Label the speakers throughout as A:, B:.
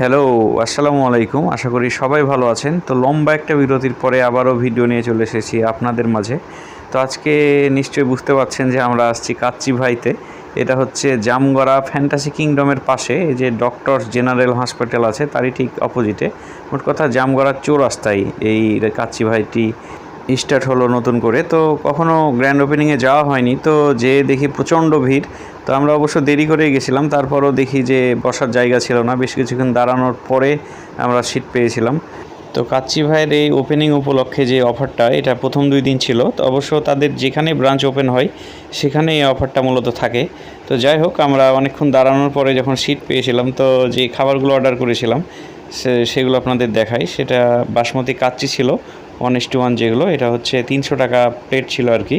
A: Hello আসসালামু আলাইকুম। আশা করি সবাই ভালো আছেন। তো লম্বা একটা বিরতির পরে আবারও ভিডিও নিয়ে চলে এসেছি আপনাদের মাঝে। তো আজকে নিশ্চয়ই বুঝতে পারছেন যে আমরা আসছি কাচ্চি ভাইতে। এটা হচ্ছে জামগড়া ফ্যান্টাসি কিংডমের পাশে যে ডক্টর জেনারেল হসপিটাল আছে, তারই ঠিক অপোজিটে। মোট কথা জামগড়ার চৌরাস্তায় এই কাচ্চি ভাইটি স্টার্ট হলো নতুন করে। তো কখনো গ্র্যান্ড ওপেনিংয়ে যাওয়া হয়নি। তো যে দেখি প্রচণ্ড ভিড়। তো আমরা অবশ্য দেরি করেই গেছিলাম, তারপরও দেখি যে বসার জায়গা ছিল না, বেশ কিছুক্ষণ দাঁড়ানোর পরে আমরা সিট পেয়েছিলাম। তো কাচ্চি ভাইয়ের এই ওপেনিং উপলক্ষে যে অফারটা এটা প্রথম দুই দিন ছিল, তো অবশ্য তাদের যেখানে ব্রাঞ্চ ওপেন হয় সেখানে এই অফারটা মূলত থাকে। তো যাই হোক, আমরা অনেকক্ষণ দাঁড়ানোর পরে যখন সিট পেয়েছিলাম, তো যে খাবারগুলো অর্ডার করেছিলাম সেগুলো আপনাদের দেখাই। সেটা বাসমতি কাচ্চি ছিল ওয়ান ইস টু ওয়ান যেগুলো, এটা হচ্ছে তিনশো টাকা প্লেট ছিল আর কি।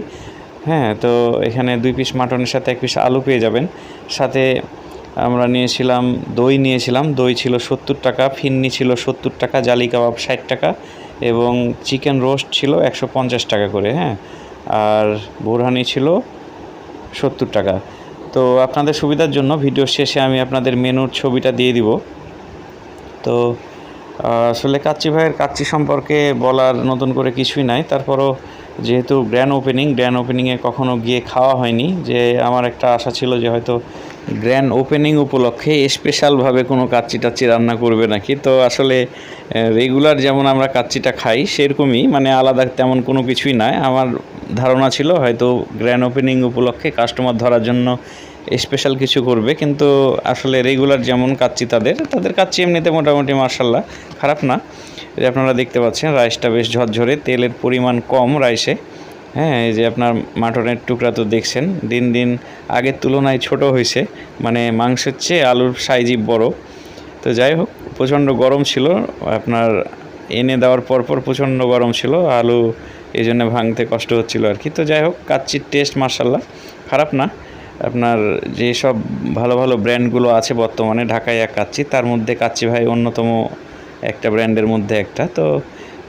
A: হ্যাঁ তো এখানে দুই পিস মাটনের সাথে এক পিস আলু পেয়ে যাবেন। সাথে আমরা নিয়েছিলাম দই নিয়েছিলাম। দই ছিল সত্তর টাকা, ফিন্নি ছিল সত্তর টাকা, জালি কাবাব ষাট টাকা এবং চিকেন রোস্ট ছিল একশো পঞ্চাশ টাকা করে হ্যাঁ। আর বোরহানি ছিল সত্তর টাকা। তো আপনাদের সুবিধার জন্য ভিডিও শেষে আমি আপনাদের মেনুর ছবিটা দিয়ে দিব। তো আসলে কাচ্চি ভাইয়ের কাচ্চি সম্পর্কে বলার নতুন করে কিছুই নাই। তারপরও যেহেতু গ্র্যান্ড ওপেনিং গ্র্যান্ড ওপেনিংয়ে কখনো গিয়ে খাওয়া হয়নি, যে আমার একটা আশা ছিল যে হয়তো গ্র্যান্ড ওপেনিং উপলক্ষে স্পেশালভাবে কোনো কাচ্চি টাচ্চি রান্না করবে নাকি। তো আসলে রেগুলার যেমন আমরা কাচ্চিটা খাই, সেরকমই মানে আলাদা তেমন কোনো কিছুই নয় আমার ধারণা ছিল হয়তো গ্র্যান্ড ওপেনিং উপলক্ষে কাস্টমার ধরার জন্য স্পেশাল কিছু করবে, কিন্তু আসলে রেগুলার যেমন কাচ্ছি তাদের তাদের কাচ্ছি এমনিতে মোটামুটি মার্শাল্লাহ খারাপ না। যে আপনারা দেখতে পাচ্ছেন, রাইসটা বেশ ঝরঝরে, তেলের পরিমাণ কম রাইসে। হ্যাঁ এই যে আপনার মাটনের টুকরা তো দেখছেন, দিন দিন আগের তুলনায় ছোট হয়েছে মানে মাংসের চেয়ে আলুর সাইজই বড়। তো যাই হোক, প্রচণ্ড গরম ছিল, আপনার এনে দেওয়ার পর পর প্রচণ্ড গরম ছিল, আলু এই জন্য ভাঙতে কষ্ট হচ্ছিল আর কি। তো যাই হোক, কাচ্চির টেস্ট মার্শাল্লাহ খারাপ না। আপনার যেসব ভালো ভালো ব্র্যান্ডগুলো আছে বর্তমানে, ঢাকায় এক কাচ্চি, তার মধ্যে কাচ্চি ভাই অন্যতম একটা ব্র্যান্ডের মধ্যে একটা। তো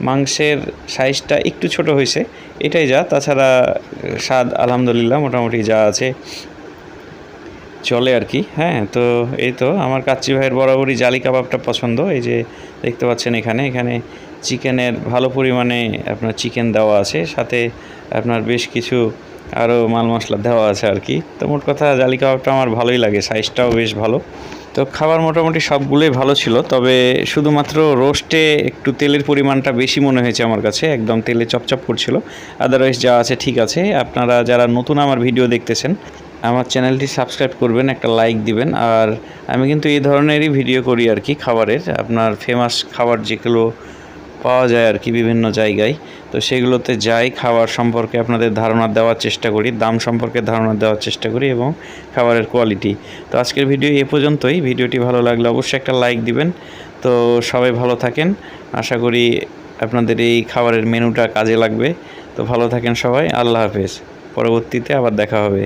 A: মাংসের সাইজটা একটু ছোট হয়েছে, এটাই যা। তাছাড়া স্বাদ আলহামদুলিল্লাহ মোটামুটি যা আছে চলে আর কি। হ্যাঁ তো এই তো আমার কাচ্চি ভাইয়ের বরাবরই জালি কাবাবটা পছন্দ। এই যে দেখতে পাচ্ছেন এখানে এখানে চিকেনের ভালো পরিমাণে আপনার চিকেন দেওয়া আছে। সাথে আপনার বেশ কিছু আরও মাল মশলা দেওয়া আছে আর কি। তো মোট কথা, জালি কাবাবটা আমার ভালোই লাগে সাইজটাও বেশ ভালো। তো খাবার মোটামুটি সবগুলোই ভালো ছিল, তবে শুধুমাত্র রোস্টে একটু তেলের পরিমাণটা বেশি মনে হয়েছে আমার কাছে, একদম তেলে চপচপ করছিল। আদারওয়াইজ যা আছে ঠিক আছে। আপনারা যারা নতুন আমার ভিডিও দেখতেছেন, আমার চ্যানেলটি সাবস্ক্রাইব করবেন, একটা লাইক দিবেন। আর আমি কিন্তু এই ধরনেরই ভিডিও করি আর কি, খাবারের। আপনার ফেমাস খাবার যেগুলো পাওয়া যায় আর কি বিভিন্ন জায়গায়। তো সেগুলোতে যাই, খাবার সম্পর্কে আপনাদের ধারণা দেওয়ার চেষ্টা করি, দাম সম্পর্কে ধারণা দেওয়ার চেষ্টা করি এবং খাবারের কোয়ালিটি তো আজকের ভিডিও এ পর্যন্তই। ভিডিওটি ভালো লাগলে অবশ্যই একটা লাইক দিবেন। তো সবাই ভালো থাকেন। আশা করি আপনাদের এই খাবারের মেনুটা কাজে লাগবে। তো ভালো থাকেন সবাই। আল্লাহ হাফেজ। পরবর্তীতে আবার দেখা হবে।